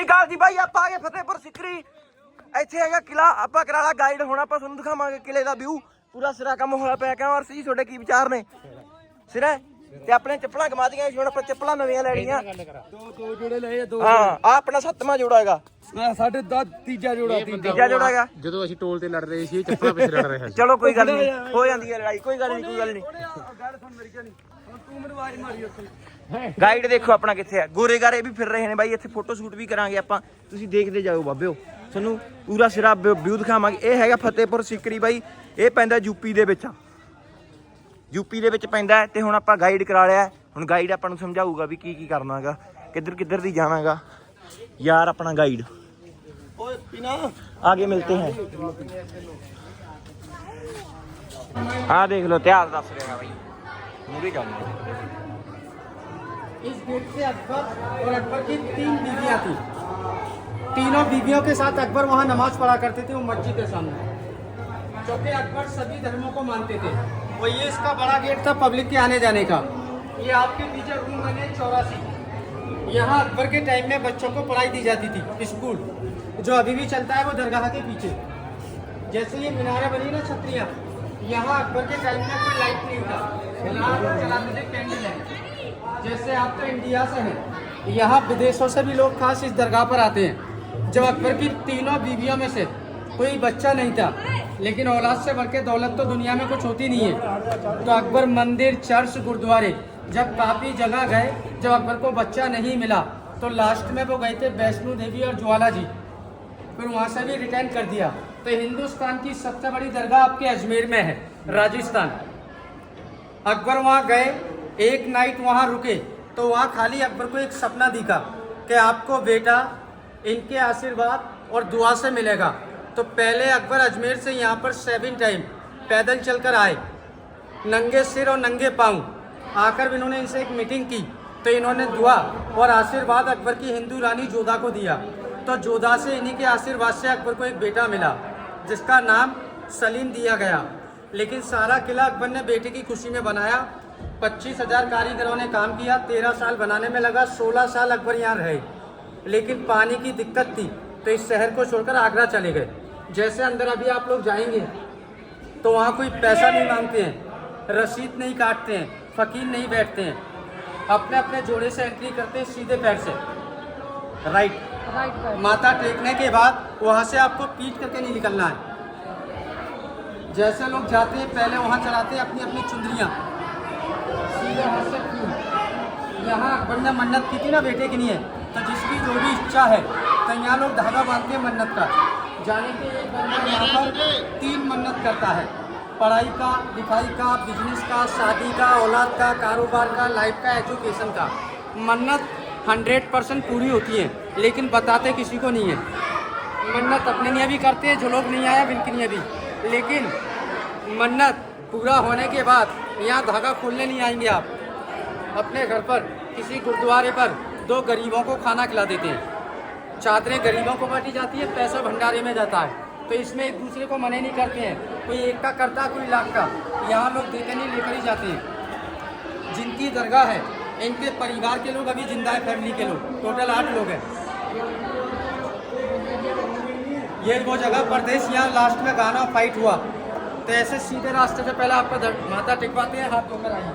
ਸ੍ਰੀ ਅਕਾਲ ਜੀ ਬਾਈ ਆਪਾਂ ਆ ਗਏ ਫਤਿਹਪੁਰ ਸਿਕਰੀ। ਇੱਥੇ ਹੈਗਾ ਕਿਲਾ ਆਪਾਂ ਕਰਾਲਾ ਗਾਈਡ ਹੁਣ ਆਪਾਂ ਤੁਹਾਨੂੰ ਦਿਖਾਵਾਂਗੇ ਕਿਲੇ ਦਾ ਵਿਊ ਪੂਰਾ ਸਿਰਾ ਕੰਮ ਹੋਇਆ ਪਿਆ ਕਿਉਂ ਅਰਸ਼ ਜੀ ਤੁਹਾਡੇ ਕੀ ਵਿਚਾਰ ਨੇ? ਸਿਰਾ ਤੇ ਆਪਣੇ ਚੱਪਲਾਂ ਗਮਾ ਦੀਆਂ ਹੁਣ ਆਪਾਂ ਚੱਪਲਾਂ ਨਵੀਆਂ ਲੈਣੀਆਂ। ਦੋ ਦੋ ਜੋੜੇ ਲਏ ਆ, ਦੋ ਹਾਂ ਆ ਆਪਣਾ ਸੱਤਵਾਂ ਜੋੜਾ ਹੈਗਾ। ਮੈਂ ਸਾਡੇ ਦਾ ਤੀਜਾ ਜੋੜਾ ਤੀਜਾ ਤੀਜਾ ਜੋੜਾ ਹੈਗਾ। ਜਦੋਂ ਅਸੀਂ ਟੋਲ ਤੇ ਲੜ ਰਹੇ ਸੀ ਚੱਪਲਾਂ ਪਿੱਛੇ ਲੜ ਰਹੇ ਸੀ ਚਲੋ ਕੋਈ ਗੱਲ ਨਹੀਂ। ਹੋ ਜਾਂਦੀ ਹੈ ਲੜਾਈ ਕੋਈ ਗੱਲ ਨਹੀਂ ਕੋਈ ਗੱਲ ਨਹੀਂ। ਗੱਲ ਸੁਣ ਮੇਰੀ ਕਹਾਣੀ ਹੁਣ ਤੂੰ ਮੈਨੂੰ ਆਵਾਜ਼ ਮਾਰੀ ਉੱਥੇ। ਗਾਈਡ ਦੇਖੋ ਆਪਣਾ ਕਿੱਥੇ ਹੈ। ਗੋਰੇ ਗਾਰੇ ਵੀ ਫਿਰ ਰਹੇ ਨੇ ਬਾਈ ਇੱਥੇ ਫੋਟੋ ਸ਼ੂਟ ਵੀ ਕਰਾਂਗੇ ਆਪਾਂ। ਤੁਸੀਂ ਦੇਖਦੇ ਜਾਓ ਬਾਬਿਓ। ਤੁਹਾਨੂੰ ਪੂਰਾ ਸਿਰਾ ਵਿਊ ਦਿਖਾਵਾਂਗੇ। ਇਹ ਹੈਗਾ ਫਤਿਹਪੁਰ ਸਿਕਰੀ ਬਾਈ। ਇਹ ਪੈਂਦਾ ਯੂਪੀ ਦੇ ਵਿੱਚ। ਯੂਪੀ ਦੇ ਵਿੱਚ ਪੈਂਦਾ ਹੈ ਤੇ ਹੁਣ ਆਪਾਂ ਗਾਈਡ ਕਰਾ ਲਿਆ ਹੈ। ਹੁਣ ਗਾਈਡ ਆਪਾਂ ਨੂੰ ਸਮਝਾਊਗਾ ਵੀ ਕੀ ਕੀ ਕਰਨਾਗਾ ਕਿੱਧਰ ਕਿੱਧਰ ਦੀ ਜਾਣਾਗਾ ਯਾਰ ਆਪਣਾ ਗਾਈਡ ਓਏ ਪੀਨਾ। ਆਗੇ ਮਿਲਤੇ हैं ਆ ਦੇਖ ਲਓ ਇਤਿਹਾਸ ਦੱਸ ਰਿਹਾ ਬਾਈ। ਮੂਰੇ ਜਾਉਂਗੇ इस गेट से अकबर और अकबर की तीन बीवियाँ थी। तीनों बीवियों के साथ अकबर वहाँ नमाज़ पढ़ा करते थे, वो मस्जिद के सामने। क्योंकि अकबर सभी धर्मों को मानते थे। वो ये इसका बड़ा गेट था पब्लिक के आने जाने का। ये आपके पीछे रूम बने चौरासी। यहाँ अकबर के टाइम में बच्चों को पढ़ाई दी जाती थी, स्कूल। जो अभी भी चलता है वो दरगाह के पीछे। जैसे ये मीनारें बनी ना छतरियाँ, यहाँ अकबर के टाइम में कोई लाइट नहीं था। चलाते थे कैंडल लाइट जैसे आप तो इंडिया से हैं, यहाँ विदेशों से भी लोग खास इस दरगाह पर आते हैं। जब अकबर की तीनों बीवियों में से कोई बच्चा नहीं था, लेकिन औलाद से बढ़ के दौलत तो दुनिया में कुछ होती नहीं है। तो अकबर मंदिर, चर्च, गुरुद्वारे, जब काफ़ी जगह गए, जब अकबर को बच्चा नहीं मिला तो लास्ट में वो गए थे वैष्णो देवी और ज्वाला जी। फिर वहाँ से भी रिटर्न कर दिया। तो हिंदुस्तान की सबसे बड़ी दरगाह आपके अजमेर में है, राजस्थान। अकबर वहाँ गए एक नाइट वहाँ रुके तो वहाँ खाली अकबर को एक सपना दिखा कि आपको बेटा इनके आशीर्वाद और दुआ से मिलेगा। तो पहले अकबर अजमेर से यहाँ पर सेवन टाइम पैदल चलकर आए। नंगे सिर और नंगे पाँव। आकर इन्होंने इनसे एक मीटिंग की तो इन्होंने दुआ और आशीर्वाद अकबर की हिंदू रानी जोधा को दिया। तो जोधा से इन्हीं के आशीर्वाद से अकबर को एक बेटा मिला, जिसका नाम सलीम दिया गया। लेकिन सारा किला अकबर ने बेटे की खुशी में बनाया पच्चीस हज़ार कारीगरों ने काम किया तेरह साल बनाने में लगा सोलह साल अकबर यहाँ रहे। लेकिन पानी की दिक्कत थी तो इस शहर को छोड़कर आगरा चले गए। जैसे अंदर अभी आप लोग जाएँगे तो वहाँ कोई पैसा नहीं मांगते हैं रसीद नहीं काटते हैं फकीर नहीं बैठते हैं। अपने अपने जोड़े से एंट्री करते हैं सीधे पैर से। राइट माथा टेकने के बाद वहाँ से आपको पीट करके नहीं निकलना है। जैसे लोग जाते हैं पहले वहाँ चलाते हैं अपनी अपनी चुंदरियाँ। यहाँ ने मन्नत की थी ना बेटे के लिए तो जिसकी जो भी इच्छा है तो यहाँ लोग धागा बांधते हैं मन्नत का। जाने के एक बंदा यहाँ पर तीन मन्नत करता है। पढ़ाई का, लिखाई का बिज़नेस का, शादी का, औलाद का, कारोबार का लाइफ का एजुकेशन का। मन्नत हंड्रेड परसेंट पूरी होती है, लेकिन बताते किसी को नहीं है। मन्नत अपने लिए भी करते हैं, जो लोग नहीं आया बिल्कुल लिए भी। लेकिन मन्नत पूरा होने के बाद यहाँ धागा खोलने नहीं आएँगे आप। अपने घर पर, किसी गुरुद्वारे पर दो गरीबों को खाना खिला देते हैं। चादरें गरीबों को बांटी जाती है, पैसा भंडारे में जाता है। तो इसमें एक दूसरे को मने नहीं करते हैं। कोई एक का करता कोई लाख का। यहाँ लोग देते नहीं लेकर ही जाते हैं। जिनकी दरगाह है, इनके परिवार के लोग अभी ज़िंदा है, फैमिली के लोग। टोटल आठ लोग हैं। ये वो जगह परदेश यहाँ लास्ट में गाना फाइट हुआ। तो ऐसे सीधे रास्ते से पहले आपका माथा टिकवाते हैं, हाथ धोकर आइए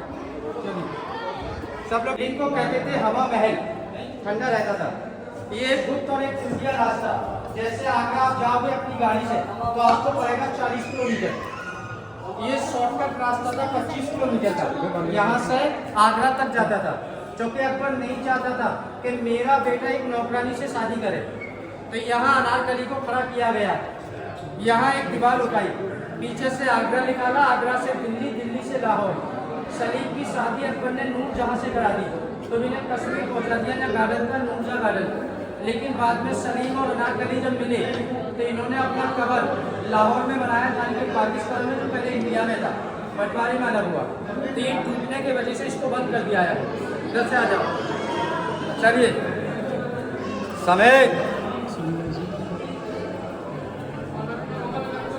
सब लोग इनको कहते थे हवा महल। ठंडा रहता था। ये एक गुप्त और एक खुफिया रास्ता। जैसे आगे आप जाओगे अपनी गाड़ी से तो आपको पड़ेगा चालीस किलोमीटर। ये शॉर्टकट रास्ता था, पच्चीस किलोमीटर का यहाँ से आगरा तक जाता था। क्योंकि अकबर नहीं चाहता था कि मेरा बेटा एक नौकरानी से शादी करे। तो यहाँ अनारकली को खड़ा किया गया। यहाँ एक दीवार उठाई। पीछे से आगरा निकाला, आगरा से दिल्ली दिल्ली से लाहौर। सलीम की शादी अकबर ने नूर जहाँ से करा दी तो इन्हें कश्मीर पहुँचा दिया, ना गार्डन का नूरजा गार्डन। लेकिन बाद में सलीम और अनारकली जब मिले तो इन्होंने अपना कबर लाहौर में बनाया, था कि पाकिस्तान में जो पहले इंडिया में था, बंटवारे में अलग हुआ। तो ये टूटने की वजह से इसको बंद कर दिया है इधर से आ जाओ। चलिए। समय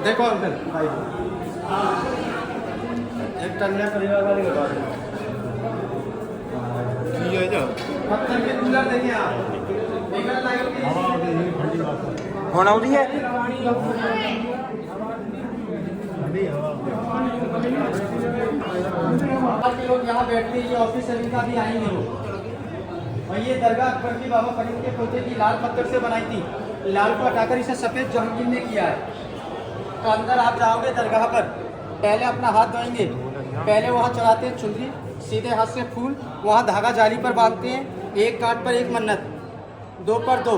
देखो अंकल भाई एक टंडा परिवार वाले के पास ये के अंदर देखिए आप निकल है बात कौन है? हवा लोग यहाँ बैठते हैं ये ऑफ़िस सर्विस का भी आएँगे और ये दरगाह अकबर की बाबा फरीद के पोते की लाल पत्थर से बनाई थी। लाल को हटाकर इसे सफ़ेद जहांगीर ने किया है। तो अंदर आप जाओगे दरगाह पर, पहले अपना हाथ धोएँगे। पहले वहाँ चढ़ाते हैं चुनरी, सीधे हाथ से फूल, वहाँ धागा जाली पर बांधते हैं, एक काट पर एक मन्नत, दो पर दो,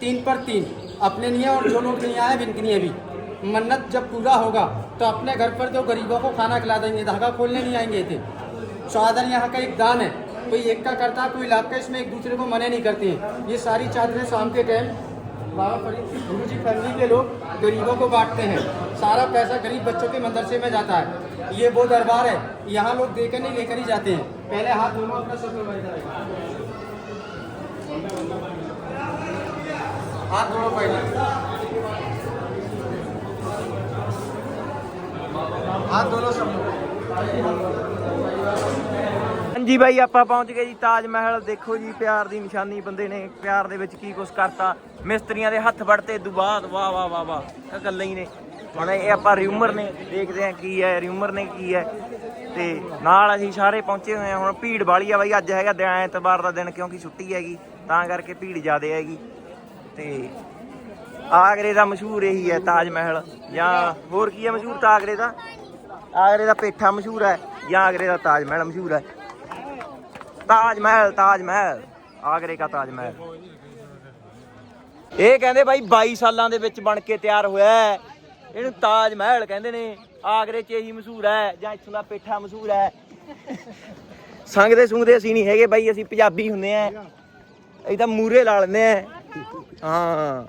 तीन पर तीन, अपने लिए और जो लोग नहीं आए इनके लिए भी। मन्नत जब पूरा होगा तो अपने घर पर जो गरीबों को खाना खिला देंगे, धागा खोलने नहीं आएँगे थे। चादर यहाँ का एक दान है, कोई एक का करता, कोई लाख का, इसमें एक दूसरे को मने नहीं करते हैं। ये सारी चादरें शाम के टाइम बाबा फरीद गुरु जी फैमिली के लोग गरीबों को बांटते हैं। सारा पैसा गरीब बच्चों के मदरसे में जाता है। ये वो दरबार है, यहाँ लोग देकर नहीं लेकर ही जाते हैं। पहले हाथ दोनों अपना सब हाथ जोड़ो पहले। हाथ दोनों सब। ਜੀ ਬਾਈ, ਆਪਾਂ ਪਹੁੰਚ ਗਏ ਜੀ ਤਾਜ ਮਹਿਲ। ਦੇਖੋ ਜੀ, ਪਿਆਰ ਦੀ ਨਿਸ਼ਾਨੀ ਬੰਦੇ ਨੇ ਪਿਆਰ ਦੇ ਵਿੱਚ ਕੀ ਕੁਛ ਕਰਤਾ। ਮਿਸਤਰੀਆਂ ਦੇ ਹੱਥ ਵੜਤੇ ਤੋਂ ਵਾਹ ਵਾਹ ਵਾਹ ਵਾਹ, ਇਹ ਗੱਲਾਂ ਹੀ ਨੇ। ਹੁਣ ਇਹ ਆਪਾਂ ਰਿਊਮਰ ਨੇ, ਦੇਖਦੇ ਆ ਕੀ ਹੈ ਰਿਊਮਰ ਨੇ ਕੀ ਹੈ। ਤੇ ਨਾਲ ਅਸੀਂ ਸਾਰੇ ਪਹੁੰਚੇ ਹੋਏ ਆ ਹੁਣ ਭੀੜ ਵਾਲੀ ਆ ਬਾਈ, ਅੱਜ ਹੈਗਾ ਦਿਨ, ਐਤਵਾਰ ਦਾ ਦਿਨ, ਕਿਉਂਕਿ ਛੁੱਟੀ ਹੈਗੀ, ਤਾਂ ਕਰਕੇ ਭੀੜ ਜ਼ਿਆਦੇ ਹੈਗੀ। ਤੇ ਆਗਰੇ ਦਾ ਮਸ਼ਹੂਰ ਇਹੀ ਹੈ ਤਾਜ ਮਹਿਲ। ਜਾਂ ਹੋਰ ਕੀ ਹੈ ਮਸ਼ਹੂਰ ਤਾਂ ਆਗਰੇ ਦਾ? ਆਗਰੇ ਦਾ ਪੇਠਾ ਮਸ਼ਹੂਰ ਹੈ, ਜਾਂ ਆਗਰੇ ਦਾ ਤਾਜ ਮਹਿਲ ਮਸ਼ਹੂਰ ਹੈ। ਤਾਜ ਮਹਿਲ ਤਾਜ ਮਹਿਲ ਆਗਰੇ ਦਾ ਤਾਜ ਮਹਿਲ ਇਹ ਕਹਿੰਦੇ ਬਾਈ 22 ਸਾਲਾਂ ਦੇ ਵਿੱਚ ਬਣ ਕੇ ਤਿਆਰ ਹੋਇਆ ਹੈ। ਇਹਨੂੰ ਤਾਜ ਮਹਿਲ ਕਹਿੰਦੇ ਨੇ। ਆਗਰੇ 'ਚ ਇਹੀ ਮਸ਼ਹੂਰ ਹੈ, ਜਾਂ ਇੱਥੋਂ ਦਾ ਪੇਠਾ ਮਸ਼ਹੂਰ ਹੈ। ਸੰਗਦੇ ਸੁੰਗਦੇ ਅਸੀਂ ਨਹੀਂ ਹੈਗੇ ਬਾਈ, ਅਸੀਂ ਪੰਜਾਬੀ ਹੁੰਦੇ ਆ ਅਸੀਂ ਤਾਂ ਮੂਰੇ ਲਾ ਲੈਂਦੇ ਆ ਹਾਂ।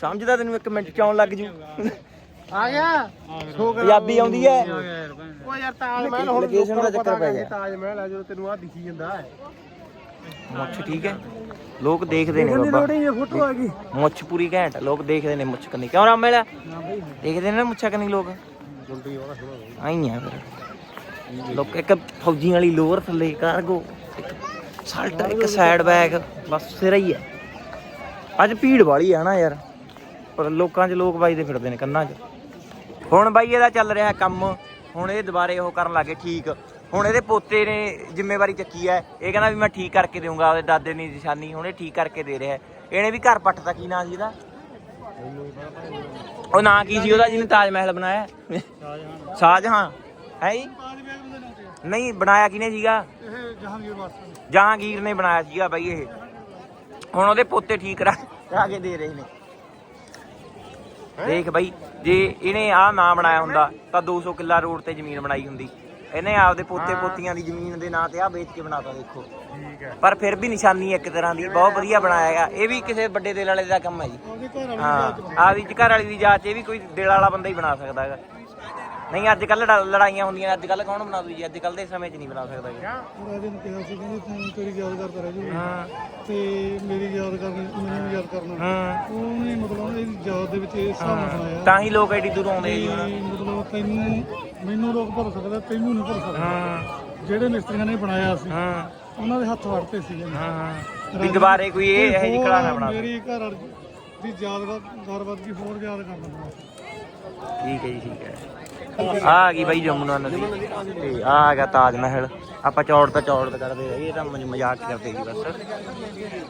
ਸਮਝਦਾ ਤੈਨੂੰ ਇੱਕ ਮਿੰਟ ਚ ਆਉਣ ਲੱਗ ਜੂ? ਆ ਗਿਆ? ਪੰਜਾਬੀ ਆਉਂਦੀ ਹੈ। ਉਹ ਯਾਰ ਤਾਜ ਮਹਿਲ ਹੁਣ ਲੋਕੇਸ਼ਨ ਦਾ ਚੱਕਰ ਪੈ ਗਿਆ। ਤਾਜ ਮਹਿਲ ਆ ਜਦੋਂ ਤੈਨੂੰ ਆ ਦਿਖੀ ਜਾਂਦਾ ਹੈ। ਮੁੱਛ ਠੀਕ ਹੈ। ਲੋਕ ਦੇਖਦੇ ਨੇ ਬਾਬਾ। ਇਹ ਫੋਟੋ ਆ ਗਈ। ਮੁੱਛ ਪੂਰੀ ਘੈਂਟ ਲੋਕ ਦੇਖਦੇ ਨੇ ਮੁੱਛ ਕੰਨੀ। ਕਿਉਂ ਰਾਮ ਮੇਲਾ ਦੇਖਦੇ ਨੇ ਨਾ ਮੁੱਛਾਂ ਕੰਨੀ ਲੋਕ? ਆਈ ਆ ਫਿਰ। ਲੋਕ ਇੱਕ ਫੌਜੀਆਂ ਵਾਲੀ ਲੋਅਰ ਥੱਲੇ ਕਾਰਗੋ ਇੱਕ ਸਾਲਟ ਇੱਕ ਸਾਈਡ ਬੈਗ ਬਸ ਸਿਰ ਹੀ ਹੈ। ਅੱਜ ਭੀੜ ਵਾਲੀ ਆ ਨਾ ਯਾਰ। ਪਰ ਲੋਕਾਂ 'ਚ ਲੋਕ ਵੱਜਦੇ ਫਿਰਦੇ ਨੇ ਕੰਨਾਂ 'ਚ। ਹੁਣ ਬਾਈ ਇਹਦਾ ਚੱਲ ਰਿਹਾ ਕੰਮ। ਹੁਣ ਇਹ ਦੁਬਾਰੇ ਉਹ ਕਰਨ ਲੱਗੇ ਠੀਕ। ਹੁਣ ਇਹਦੇ ਪੋਤੇ ਨੇ ਜ਼ਿੰਮੇਵਾਰੀ ਚੱਕੀ ਹੈ। ਇਹ ਕਹਿੰਦਾ ਵੀ ਮੈਂ ਠੀਕ ਕਰਕੇ ਦੇਵਾਂਗਾ ਉਹਦੇ ਦਾਦੇ ਦੀ ਨਿਸ਼ਾਨੀ ਹੁਣ ਇਹ ਠੀਕ ਕਰਕੇ ਦੇ ਰਿਹਾ। ਇਹਨੇ ਵੀ ਘਰ ਪੱਟਤਾ ਕੀ ਨਾਂ ਸੀ ਇਹਦਾ? ਉਹ ਨਾਂ ਕੀ ਸੀ ਉਹਦਾ ਜਿਹਨੇ ਤਾਜ ਮਹਿਲ ਬਣਾਇਆ? ਸ਼ਾਹਜਹਾਂ। ਹੈ ਜੀ? ਨਹੀਂ, ਬਣਾਇਆ ਕਿਨੇ ਸੀਗਾ? ਇਹ ਜਹਾਂਗੀਰ ਵਾਸਤੇ ਜਹਾਂਗੀਰ ਨੇ ਬਣਾਇਆ ਸੀਗਾ ਬਾਈ ਇਹ। ਹੁਣ ਉਹਦੇ ਪੋਤੇ ਠੀਕ ਕਰਾ ਕੇ ਦੇ ਰਹੇ ਨੇ। ਦੇਖ ਬਾਈ ਜੇ ਇਹਨੇ ਆਹ ਨਾ ਬਣਾਇਆ ਹੁੰਦਾ ਤਾਂ 200 ਕਿੱਲਾ ਰੋਡ ਤੇ ਜ਼ਮੀਨ ਬਣਾਈ ਹੁੰਦੀ। ਇਹਨੇ ਆਪਦੇ ਪੋਤੇ ਪੋਤੀਆਂ ਦੀ ਜ਼ਮੀਨ ਦੇ ਨਾਂ ਤੇ ਆਹ ਵੇਚ ਕੇ ਬਣਾਤਾ ਦੇਖੋ। ਠੀਕ ਹੈ। ਪਰ ਫਿਰ ਵੀ ਨਿਸ਼ਾਨੀ ਇੱਕ ਤਰ੍ਹਾਂ ਦੀ ਬਹੁਤ ਵਧੀਆ ਬਣਾਇਆ ਹੈਗਾ ਇਹ ਵੀ ਕਿਸੇ ਵੱਡੇ ਦਿਲ ਵਾਲੇ ਦਾ ਕੰਮ ਹੈ ਜੀ। ਹਾਂ ਆਪਦੀ ਘਰ ਵਾਲੀ ਦੀ ਜਾਂਚ ਇਹ ਵੀ ਕੋਈ ਦਿਲ ਵਾਲਾ ਬੰਦਾ ਹੀ ਬਣਾ ਸਕਦਾ ਹੈਗਾ। ਨਹੀਂ ਅੱਜ ਕੱਲ ਲੜਾਈਆਂ ਹੁੰਦੀਆਂ ਨੇ ਅੱਜ ਕੱਲ ਕੌਣ ਬਣਾ ਦੂ ਜੀ ਅੱਜ ਕੱਲ ਦੇ ਸਮੇਂ 'ਚ ਨਹੀਂ ਬਣਾ ਸਕਦਾ ਹੈਗਾ ਰਾਜੇ ਨੂੰ ਕਿਹਾ ਸੀ ਕਹਿੰਦੇ ਤੂੰ ਤੇਰੀ ਯਾਦ ਕਰਦਾ ਰਹਿ ਜੂ ਹਾਂ। ਤੇ ਮੇਰੀ ਯਾਦ ਕਰਨੀ ਮੈਨੂੰ ਵੀ ਯਾਦ ਕਰਨਾ। ਹਾਂ। ਉਹਨੇ ਮਤਲਬ ਇਹਦੀ ਯਾਦ ਦੇ ਵਿੱਚ ਇਸ ਹਿਸਾਬ ਨਾਲ ਬਣਾਇਆ। ਤਾਂ ਹੀ ਲੋਕ ਐਡੀ ਦੂਰ ਆਉਂਦੇ ਜੀ ਹੁਣ। ਕਿ ਮਤਲਬ ਤੈਨੂੰ ਮੈਨੂੰ ਲੋਕ ਭੁੱਲ ਸਕਦਾ ਤੈਨੂੰ ਨਹੀਂ ਭੁੱਲ ਸਕਦਾ। ਹਾਂ। ਜਿਹੜੇ ਮਿਸਤਰੀਆਂ ਨੇ ਬਣਾਇਆ ਸੀ ਹਾਂ। ਉਹਨਾਂ ਦੇ ਹੱਥ ਵੜਤੇ ਸੀਗੇ। ਹਾਂ ਵੀ ਦੁਬਾਰੇ ਕੋਈ ਇਹ ਇਹ ਜਿਹੀ ਕਲਾ ਨਾ ਬਣਾ ਮੇਰੀ ਘਰ ਦੀ ਯਾਦਗਾਰ ਗੌਰਵਤ ਹੋਰ ਯਾਦ ਕਰਨਾ ਠੀਕ ਹੈ ਜੀ ਠੀਕ ਹੈ। ਆ ਆ ਗਈ ਬਾਈ ਜਮੁਨਾ ਨਦੀ। ਤੇ ਆ ਹੈਗਾ ਤਾਜ ਮਹਿਲ। ਆਪਾਂ ਚੌੜ ਤਾਂ ਚੌੜ ਤਾਂ ਕਰਦੇ ਰਹੇ ਇਹ ਤਾਂ ਮਜ਼- ਮਜ਼ਾਕ ਕਰਦੇ ਸੀ ਬਸ।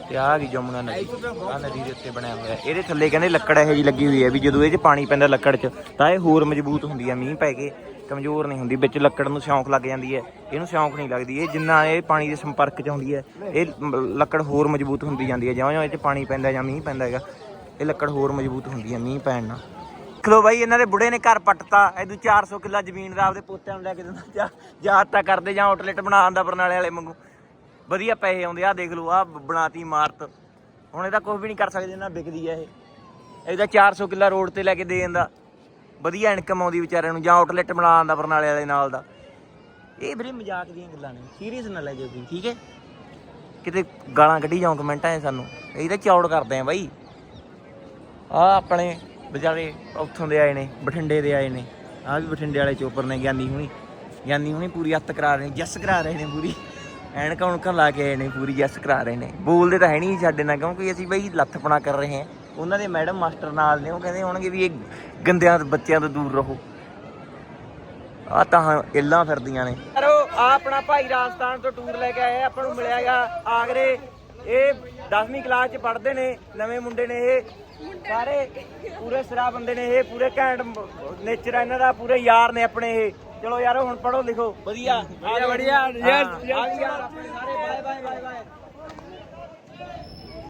ਤੇ ਆ ਆ ਗਈ ਜਮੁਨਾ ਨਦੀ। ਆ ਨਦੀ ਦੇ ਉੱਤੇ ਬਣਿਆ ਹੋਇਆ। ਇਹਦੇ ਥੱਲੇ ਕਹਿੰਦੇ ਲੱਕੜ ਇਹੋ ਜਿਹੀ ਲੱਗੀ ਹੋਈ ਹੈ ਵੀ ਜਦੋਂ ਇਹ 'ਚ ਪਾਣੀ ਪੈਂਦਾ ਲੱਕੜ 'ਚ, ਤਾਂ ਇਹ ਹੋਰ ਮਜ਼ਬੂਤ ਹੁੰਦੀ ਹੈ, ਮੀਂਹ ਪੈ ਕੇ ਕਮਜ਼ੋਰ ਨਹੀਂ ਹੁੰਦੀ। ਵਿੱਚ ਲੱਕੜ ਨੂੰ ਸਿਉਂਕ ਲੱਗ ਜਾਂਦੀ ਹੈ। ਇਹਨੂੰ ਸਿਉਂਕ ਨਹੀਂ ਲੱਗਦੀ। ਇਹ ਜਿੰਨਾ ਇਹ ਪਾਣੀ ਦੇ ਸੰਪਰਕ 'ਚ ਆਉਂਦੀ ਹੈ, ਇਹ ਮ- ਲੱਕੜ ਹੋਰ ਮਜ਼ਬੂਤ ਹੁੰਦੀ ਜਾਂਦੀ ਹੈ। ਜਿਉਂ-ਜਿਉਂ ਇਹ 'ਚ ਪਾਣੀ ਪੈਂਦਾ ਜਾਂ ਮੀਂਹ ਪੈਂਦਾ ਹੈਗਾ, ਇਹ ਲੱਕੜ ਹੋਰ ਮਜ਼ਬੂਤ ਹੁੰਦੀ ਹੈ ਮੀਂਹ ਪੈਣ ਨਾਲ। ਦੇਖ ਲਓ ਬਾਈ, ਇਹਨਾਂ ਦੇ ਬੁੜੇ ਨੇ ਘਰ ਪੱਟਤਾ। ਐਦੂ 400 ਕਿੱਲਾ ਜ਼ਮੀਨ ਦਾ ਆਪਦੇ ਪੋਤਿਆਂ ਨੂੰ ਲੈ ਕੇ ਦਿੰਦਾ ਜਾਂ ਜਾਂ ਤਾਂ ਕਰਦੇ ਜਾਂ ਆਊਟਲੈਟ ਬਣਾ ਆਂਦਾ ਬਰਨਾਲੇ ਵਾਲੇ ਵਾਂਗੂ। ਵਧੀਆ ਪੈਸੇ ਆਉਂਦੇ ਆ ਦੇਖ ਲਓ ਆ ਬਣਾਤੀ ਇਮਾਰਤ। ਹੁਣ ਇਹਦਾ ਕੁਝ ਵੀ ਨਹੀਂ ਕਰ ਸਕਦੇ ਨਾ ਵਿਕਦੀ ਆ ਇਹ। ਇਹਦਾ 400 ਕਿੱਲਾ ਰੋਡ ਤੇ ਲੈ ਕੇ ਦੇ ਜਾਂਦਾ ਵਧੀਆ ਇਨਕਮ ਆਉਂਦੀ ਵਿਚਾਰਿਆਂ ਨੂੰ, ਜਾਂ ਆਊਟਲੈਟ ਬਣਾ ਆਂਦਾ ਬਰਨਾਲੇ ਵਾਲੇ ਨਾਲ ਦਾ। ਇਹ ਵੀਰੇ ਮਜ਼ਾਕ ਦੀਆਂ ਗੱਲਾਂ ਨੇ ਸੀਰੀਅਸ ਨਾ ਲੈ ਜਾਓ ਤੁਸੀਂ, ਠੀਕ ਹੈ? ਕਿਤੇ ਗਾਲਾਂ ਕੱਢੀ ਜਾਓ, ਕਮੈਂਟਾਂ 'ਚ ਸਾਨੂੰ। ਇਹ ਤਾਂ ਚੌੜ ਕਰਦੇ ਆ ਬਾਈ। ਆ ਆਪਣੇ ਵਿਚਾਰੇ ਉੱਥੋਂ ਦੇ ਆਏ ਨੇ, ਬਠਿੰਡੇ ਦੇ ਆਏ ਨੇ। ਆ ਵੀ ਬਠਿੰਡੇ ਵਾਲੇ ਚੋਪਰ ਨੇ, ਗਿਆਨੀ ਹੁਣੀ। ਗਿਆਨੀ ਹੁਣੀ ਪੂਰੀ ਅੱਤ ਕਰਾ ਰਹੇ ਨੇ ਜੱਸ ਕਰਾ ਰਹੇ ਨੇ ਪੂਰੀ। ਐਨਕਾਂ ਉਣਕਾਂ ਲਾ ਕੇ ਆਏ ਨੇ, ਪੂਰੀ ਜੱਸ ਕਰਾ ਰਹੇ ਨੇ। ਬੋਲਦੇ ਤਾਂ ਹੈ ਨਹੀਂ ਸਾਡੇ ਨਾਲ, ਕਿਉਂਕਿ ਅਸੀਂ ਬਈ ਲੱਥਪਣਾ ਕਰ ਰਹੇ ਹਾਂ। ਉਹਨਾਂ ਦੇ ਮੈਡਮ ਮਾਸਟਰ ਨਾਲ ਨੇ, ਉਹ ਕਹਿੰਦੇ ਹੋਣਗੇ ਵੀ ਇਹ ਗੰਦਿਆਂ ਬੱਚਿਆਂ ਤੋਂ ਦੂਰ ਰਹੋ। ਆ ਤਾਂ ਇੱਲਾਂ ਫਿਰਦੀਆਂ ਨੇ। ਯਾਰੋ ਆ ਆਪਣਾ ਭਾਈ ਰਾਜਸਥਾਨ ਤੋਂ ਟੂਰ ਲੈ ਕੇ ਆਏ ਆਪਾਂ ਨੂੰ ਮਿਲਿਆਗਾ ਆਗਰੇ। ਇਹ 10ਵੀਂ ਕਲਾਸ ਚ ਪੜ੍ਹਦੇ ਨੇ ਨਵੇਂ ਮੁੰਡੇ ਨੇ ਇਹ। ਸਾਰੇ ਪੂਰੇ ਸਿਰਾ ਬੰਦੇ ਨੇ ਇਹ ਪੂਰੇ ਘੈਂਟ ਨੇਚਰ ਇਹਨਾਂ ਦਾ ਪੂਰੇ ਯਾਰ ਨੇ ਆਪਣੇ ਇਹ। ਚਲੋ ਯਾਰੋ ਹੁਣ ਪੜ੍ਹੋ ਲਿਖੋ। ਵਧੀਆ ਵਧੀਆ ਵਧੀਆ ਯੈਸ ਯਾਰ ਆਪਣੇ ਸਾਰੇ ਬਾਏ ਬਾਏ ਬਾਏ ਬਾਏ।